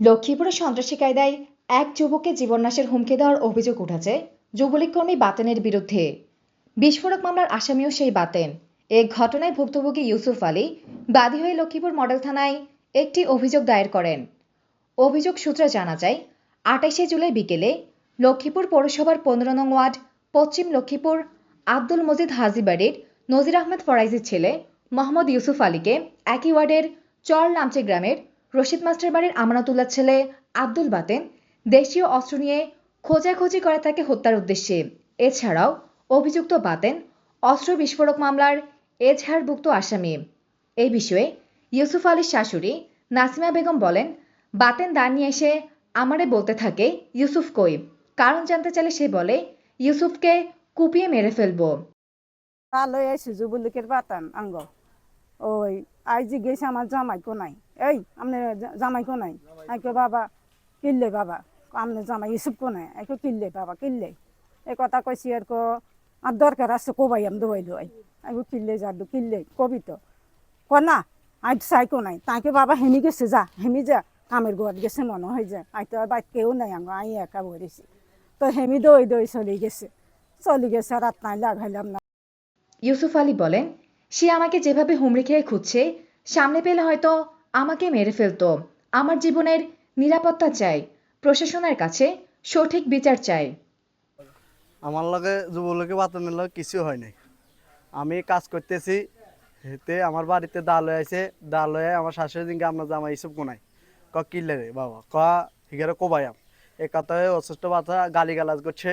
লক্ষ্মীপুরে সন্ত্রাসী কায়দায় এক যুবককে জীবননাশের হুমকি দেওয়ার অভিযোগ উঠেছে যুবলীগ কর্মী বাতেনের বিরুদ্ধে। বিস্ফোরক মামলার আসামিও সেই বাতেন। এ ঘটনায় ভুক্তভোগী ইউসুফ আলী বাদী হয়ে লক্ষ্মীপুর মডেল থানায় একটি অভিযোগ দায়ের করেন। অভিযোগ সূত্রে জানা যায় আটাইশে জুলাই বিকেলে লক্ষ্মীপুর পৌরসভার পনেরো নং ওয়ার্ড পশ্চিম লক্ষ্মীপুর আব্দুল মজিদ হাজিবাড়ির নজির আহমেদ ফরাইজির ছেলে মোহাম্মদ ইউসুফ আলীকে একই ওয়ার্ডের চর নামচে গ্রামের রশিদ মাস্টার বাড়ির আমানতুল্লাহ ছেলে আব্দুল বাতেন দেশীয় অস্ত্র নিয়ে খোঁজাখুঁজি করে তাকে হত্যার উদ্দেশ্যে। এছাড়াও অভিযুক্ত বাতেন অস্ত্র বিস্ফোরক মামলার এজহারভুক্ত আসামি। এই বিষয়ে ইউসুফ আলীর শাশুড়ি নাসিমা বেগম বলেন, বাতেন দাঁড় নিয়ে এসে আমারে বলতে থাকে, ইউসুফ কই? কারণ জানতে চাইলে সে বলে, ইউসুফকে কুপিয়ে মেরে ফেলব। ওই আই জিজ্ঞেস আমার জামাইকো নাই। এই আপনার জামাইকো নাই। আইকো বাবা কিনলে বাবা? আপনার জামাই ইসুফ কো নাই। আইকো কিনলে বাবা কিনলে এই কথা কইছি আর কো আর দরকার আছে কবাই আমি দোয়াই দোয়াই আইকো কিনলে যাদু কিনলে কবি তো ক না আই সাইকো নাই। তাকে বাবা হেমি গেছে যা হেমি যা। কামের ঘর গেছে মনে হয় যায় আই তো আর বাইক কেউ নাই আঙ্গ আই একা বলেছি তো হেমি দই দই চলে গেছে। চলে গেছে রাত নাই লাগাইলাম না। ইউসুফ আলী বলেন সে আমাকে যেভাবে হুমড়ি খেয়ে খুঁজছে, সামনে পেলে হয়তো আমাকে মেরে ফেলতো। আমার জীবনের নিরাপত্তা চাই, প্রশাসনের কাছে সঠিক বিচার চাই। আমার লগে যুবলীগে বাতনের লগে কিছু হয় নাই। আমি কাজ করতেছি হেতে আমার বাড়িতে দা লয়ে আছে দা লয়ে আমার শাশুড়ি দিনকে আপনার জামা এইসব কোনাই ক কিনলে রে বাবা, ক হিগারে কোবায়াম। অসুস্থ গালাজ করছে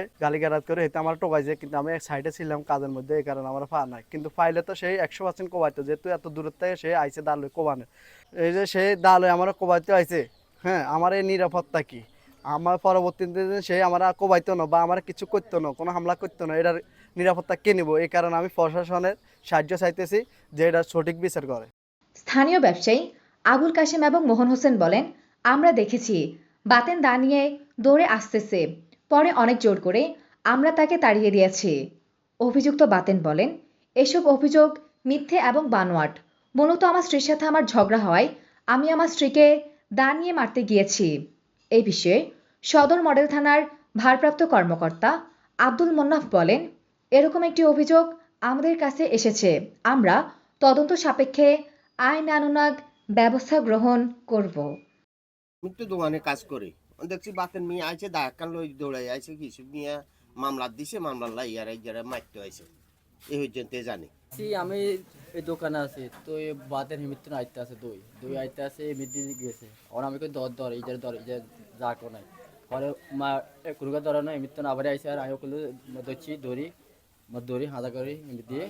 করে আমার টোকাইছে কিন্তু আমি এক সাইডে ছিলাম কাজের মধ্যে, এই কারণে আমার পা নাই। কিন্তু ফাইলে তো সেই একশো পার্সেন্ট কোবাইতো যেহেতু এত থেকে সে আইছে দা লয়ে কোবানে এই যে সে দা লয়ে আমার কোবাইতে আইছে হ্যাঁ আমার এই নিরাপত্তা কি? আমার পরবর্তীতে সে আমার কোবাইতো না, বা আমার কিছু করতো না, কোনো হামলা করতো না, এটার নিরাপত্তা কে নিব? এই কারণে আমি প্রশাসনের সাহায্য চাইতেছি যে এটা সঠিক বিচার করে। স্থানীয় ব্যবসায়ী আবুল কাশেম এবং মোহন হোসেন বলেন, আমরা দেখেছি বাতেন দা নিয়ে দৌড়ে আসতেছে। পরে অনেক জোর করে আমরা তাকে তাড়িয়ে দিয়েছি। অভিযুক্ত বাতেন বলেন, এসব অভিযোগ মিথ্যে এবং বানোয়াট। মূলত আমার স্ত্রীর সাথে আমার ঝগড়া হওয়ায় আমি আমার স্ত্রীকে দা নিয়ে মারতে গিয়েছি। এই বিষয়ে সদর মডেল থানার ভারপ্রাপ্ত কর্মকর্তা আব্দুল মোন্নাফ বলেন, এরকম একটি অভিযোগ আমাদের কাছে এসেছে। আমরা তদন্ত সাপেক্ষে আইন আনুনাগ ব্যবস্থা গ্রহণ করব। দোকানে কাজ করি। দেখছি বাতের মেয়ে আইছে দাঁড়ান লই দৌড়াই আইছে কিছু নিয়ে মামলা দিছে মামলা লাই আর যারা মারতে আইছে। এই পর্যন্ত জানি। আছি আমি এই দোকানে আছি, তো এই বাতের হিমিত্র আইতে আছে দই। দই আইতে আছে মিদি গেছে। ওর আমি কই দর দর ইজার দর যা কো নাই। পরে মা কুরগা দর না হিমিত্র আবার আইছে আর কইলো দচ্ছি দড়ি দড়ি হাজা করি এমনি দিয়ে